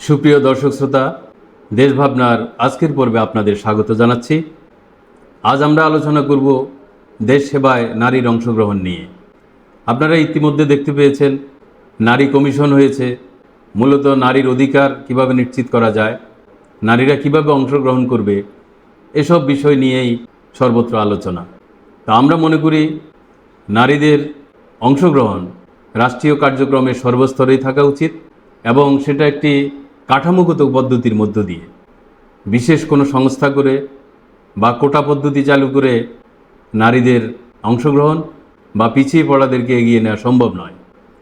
সুপ্রিয় দর্শক শ্রোতা দেশ ভাবনার আজকের পর্বে আপনাদের স্বাগত জানাচ্ছি। আজ আমরা আলোচনা করব দেশ সেবায় নারীর অংশগ্রহণ নিয়ে। আপনারা ইতিমধ্যে দেখতে পেয়েছেন, নারী কমিশন হয়েছে। মূলত নারীর অধিকার কীভাবে নিশ্চিত করা যায়, নারীরা কীভাবে অংশগ্রহণ করবে, এসব বিষয় নিয়েই সর্বত্র আলোচনা। তা আমরা মনে করি, নারীদের অংশগ্রহণ রাষ্ট্রীয় কার্যক্রমে সর্বস্তরেই থাকা উচিত এবং সেটা একটি কাঠামোগত পদ্ধতির মধ্য দিয়ে। বিশেষ কোনো সংস্থা করে বা কোটা পদ্ধতি চালু করে নারীদের অংশগ্রহণ বা পিছিয়ে পড়াদেরকে এগিয়ে নেওয়া সম্ভব নয়।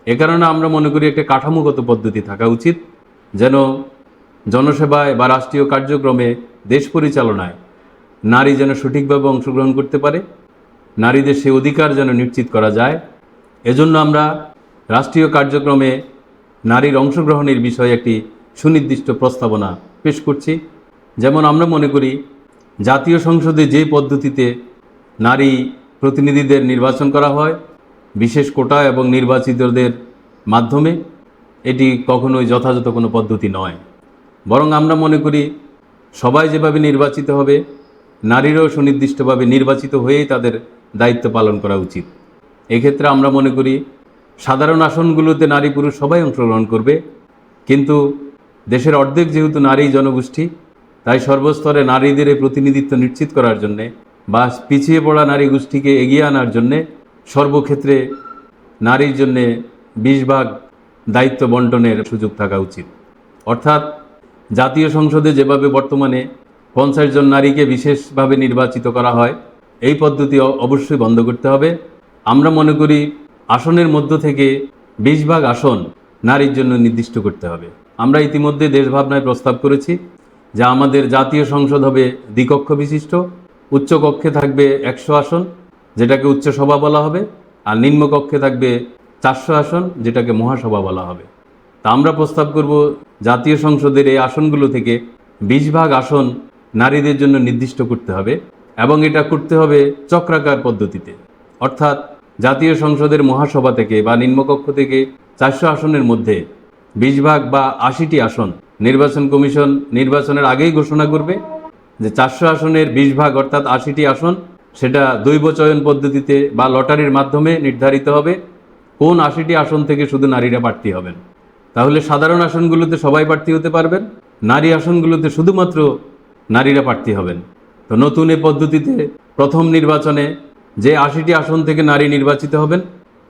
এ কারণে আমরা মনে করি একটা কাঠামোগত পদ্ধতি থাকা উচিত, যেন জনসেবায় বা রাষ্ট্রীয় কার্যক্রমে দেশ পরিচালনায় নারী যেন সঠিকভাবে অংশগ্রহণ করতে পারে, নারীদের সে অধিকার যেন নিশ্চিত করা যায়। এজন্য আমরা রাষ্ট্রীয় কার্যক্রমে নারীর অংশগ্রহণের বিষয়ে একটি সুনির্দিষ্ট প্রস্তাবনা পেশ করছি। যেমন আমরা মনে করি, জাতীয় সংসদে যে পদ্ধতিতে নারী প্রতিনিধিদের নির্বাচন করা হয়, বিশেষ কোটা এবং নির্বাচিতদের মাধ্যমে, এটি কখনোই যথাযথ কোনো পদ্ধতি নয়। বরং আমরা মনে করি, সবাই যেভাবে নির্বাচিত হবে, নারীরাও সুনির্দিষ্টভাবে নির্বাচিত হয়েই তাদের দায়িত্ব পালন করা উচিত। এক্ষেত্রে আমরা মনে করি, সাধারণ আসনগুলোতে নারী পুরুষ সবাই অংশগ্রহণ করবে। কিন্তু দেশের অর্ধেক যেহেতু নারী জনগোষ্ঠী, তাই সর্বস্তরে নারীদের প্রতিনিধিত্ব নিশ্চিত করার জন্যে বা পিছিয়ে পড়া নারী গোষ্ঠীকে এগিয়ে আনার জন্যে সর্বক্ষেত্রে নারীর জন্যে বিশ ভাগ দায়িত্ব বন্টনের সুযোগ থাকা উচিত। অর্থাৎ জাতীয় সংসদে যেভাবে বর্তমানে পঞ্চাশ জন নারীকে বিশেষভাবে নির্বাচিত করা হয়, এই পদ্ধতি অবশ্যই বন্ধ করতে হবে। আমরা মনে করি আসনের মধ্য থেকে বিশ ভাগ আসন নারীর জন্য নির্দিষ্ট করতে হবে। আমরা ইতিমধ্যে দেশভাবনায় প্রস্তাব করেছি যে আমাদের জাতীয় সংসদ হবে দ্বিকক্ষ বিশিষ্ট, উচ্চ কক্ষে থাকবে একশো আসন, যেটাকে উচ্চ সভা বলা হবে, আর নিম্নকক্ষে থাকবে চারশো আসন, যেটাকে মহাসভা বলা হবে। তা আমরা প্রস্তাব করব জাতীয় সংসদের এই আসনগুলো থেকে বিশ ভাগ আসন নারীদের জন্য নির্দিষ্ট করতে হবে এবং এটা করতে হবে চক্রাকার পদ্ধতিতে। অর্থাৎ জাতীয় সংসদের মহাসভা থেকে বা নিম্নকক্ষ থেকে চারশো আসনের মধ্যে বিশ ভাগ বা আশিটি আসন নির্বাচন কমিশন নির্বাচনের আগেই ঘোষণা করবে যে চারশো আসনের বিশ ভাগ অর্থাৎ আশিটি আসন সেটা দৈব চয়ন পদ্ধতিতে বা লটারির মাধ্যমে নির্ধারিত হবে। কোন আশিটি আসন থেকে শুধু নারীরা প্রার্থী হবেন? তাহলে সাধারণ আসনগুলোতে সবাই প্রার্থী হতে পারবেন, নারী আসনগুলোতে শুধুমাত্র নারীরা প্রার্থী হবেন। তো নতুন এ পদ্ধতিতে প্রথম নির্বাচনে যে আশিটি আসন থেকে নারী নির্বাচিত হবেন,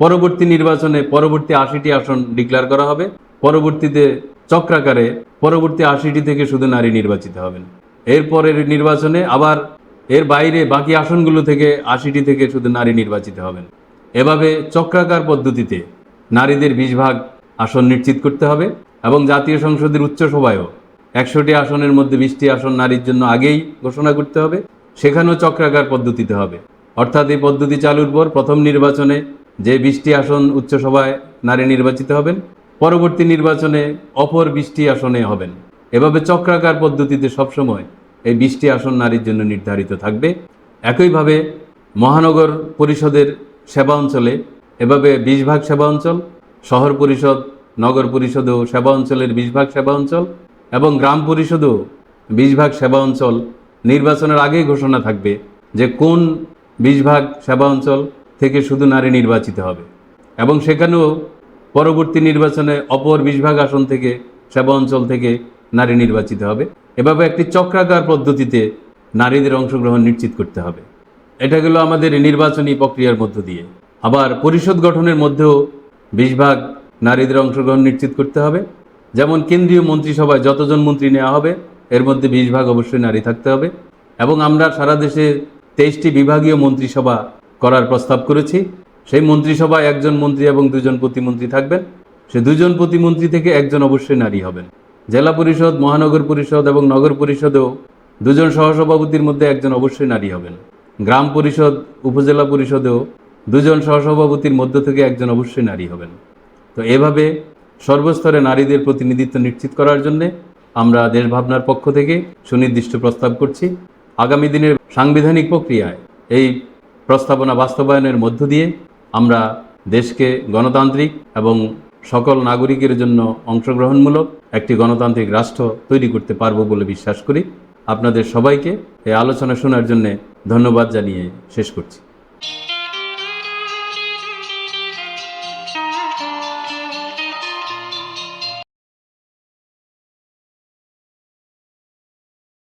পরবর্তী নির্বাচনে পরবর্তী আশিটি আসন ডিক্লেয়ার করা হবে। পরবর্তীতে চক্রাকারে পরবর্তী আশিটি থেকে শুধু নারী নির্বাচিত হবেন। এরপরের নির্বাচনে আবার এর বাইরে বাকি আসনগুলো থেকে আশিটি থেকে শুধু নারী নির্বাচিত হবেন। এভাবে চক্রাকার পদ্ধতিতে নারীদের বিশ ভাগ আসন নিশ্চিত করতে হবে এবং জাতীয় সংসদের উচ্চ সভায়ও একশোটি আসনের মধ্যে বিশটি আসন নারীর জন্য আগেই ঘোষণা করতে হবে। সেখানেও চক্রাকার পদ্ধতিতে হবে। অর্থাৎ এই পদ্ধতি চালুর পর প্রথম নির্বাচনে যে বিশটি আসন উচ্চ সভায় নারী নির্বাচিত হবেন পরবর্তী নির্বাচনে অপর বিশটি আসনে হবেন। এভাবে চক্রাকার পদ্ধতিতে সবসময় এই বিশটি আসন নারীর জন্য নির্ধারিত থাকবে। একইভাবে মহানগর পরিষদের সেবা অঞ্চলে এভাবে বিশ ভাগ সেবা অঞ্চল, শহর পরিষদ, নগর পরিষদেও সেবা অঞ্চলের বিশ ভাগ সেবা অঞ্চল এবং গ্রাম পরিষদেও বিশ ভাগ সেবা অঞ্চল নির্বাচনের আগেই ঘোষণা থাকবে যে কোন বিশ ভাগ সেবা অঞ্চল থেকে শুধু নারী নির্বাচিত হবে। এবং সেখানেও পরবর্তী নির্বাচনে অপর বিশ ভাগ আসন থেকে সেবা অঞ্চল থেকে নারী নির্বাচিত হবে। এভাবে একটি চক্রাকার পদ্ধতিতে নারীদের অংশগ্রহণ নিশ্চিত করতে হবে। এটা গেল আমাদের নির্বাচনী প্রক্রিয়ার মধ্য দিয়ে। আবার পরিষদ গঠনের মধ্যেও বিশ ভাগ নারীদের অংশগ্রহণ নিশ্চিত করতে হবে। যেমন কেন্দ্রীয় মন্ত্রিসভায় যতজন মন্ত্রী নেওয়া হবে, এর মধ্যে বিশ ভাগ অবশ্যই নারী থাকতে হবে। এবং আমরা সারা দেশে তেইশটি বিভাগীয় মন্ত্রিসভা করার প্রস্তাব করেছি। সেই মন্ত্রিসভায় একজন মন্ত্রী এবং দুজন প্রতিমন্ত্রী থাকবেন। সে দুজন প্রতিমন্ত্রী থেকে একজন অবশ্যই নারী হবেন। জেলা পরিষদ, মহানগর পরিষদ এবং নগর পরিষদেও দুজন সহসভাপতির মধ্যে একজন অবশ্যই নারী হবেন। গ্রাম পরিষদ, উপজেলা পরিষদেও দুজন সহসভাপতির মধ্য থেকে একজন অবশ্যই নারী হবেন। তো এভাবে সর্বস্তরে নারীদের প্রতিনিধিত্ব নিশ্চিত করার জন্য আমরা দেশ ভাবনার পক্ষ থেকে সুনির্দিষ্ট প্রস্তাব করছি। আগামী দিনের সাংবিধানিক প্রক্রিয়ায় এই প্রস্তাবনা বাস্তবায়নের মধ্য দিয়ে আমরা দেশকে গণতান্ত্রিক এবং সকল নাগরিকের জন্য অংশগ্রহণমূলক একটি গণতান্ত্রিক রাষ্ট্র তৈরি করতে পারব বলে বিশ্বাস করি। আপনাদের সবাইকে এই আলোচনা শোনার জন্যে ধন্যবাদ জানিয়ে শেষ করছি।